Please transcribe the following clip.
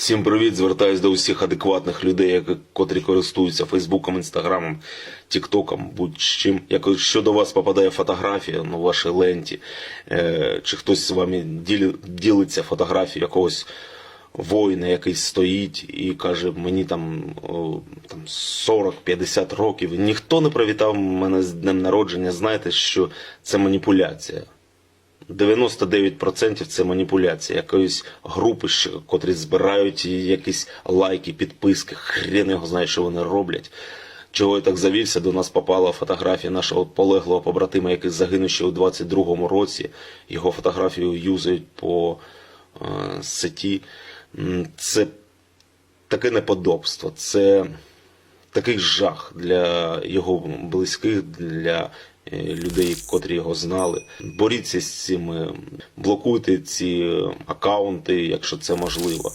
Всім привіт! Звертаюсь до усіх адекватних людей, котрі користуються Фейсбуком, Інстаграмом, Тіктоком, будь-чим. Якщо до вас попадає фотографія на вашій ленті, е, чи хтось з вами ділиться фотографією якогось воїна, який стоїть і каже, мені там, там 40-50 років, ніхто не привітав мене з днем народження, знаєте, що це маніпуляція. 99% це маніпуляція якоїсь групи, котрі збирають якісь лайки, підписки, хрен його знає, що вони роблять. Чого я так завівся, до нас попала фотографія нашого полеглого побратима, який загинув ще у 22-му році. Його фотографію юзають по е, сеті. Це таке неподобство, це такий жах для його близьких, для людей, котрі його знали. Боріться з цим, е, блокуйте ці е, акаунти, якщо це можливо.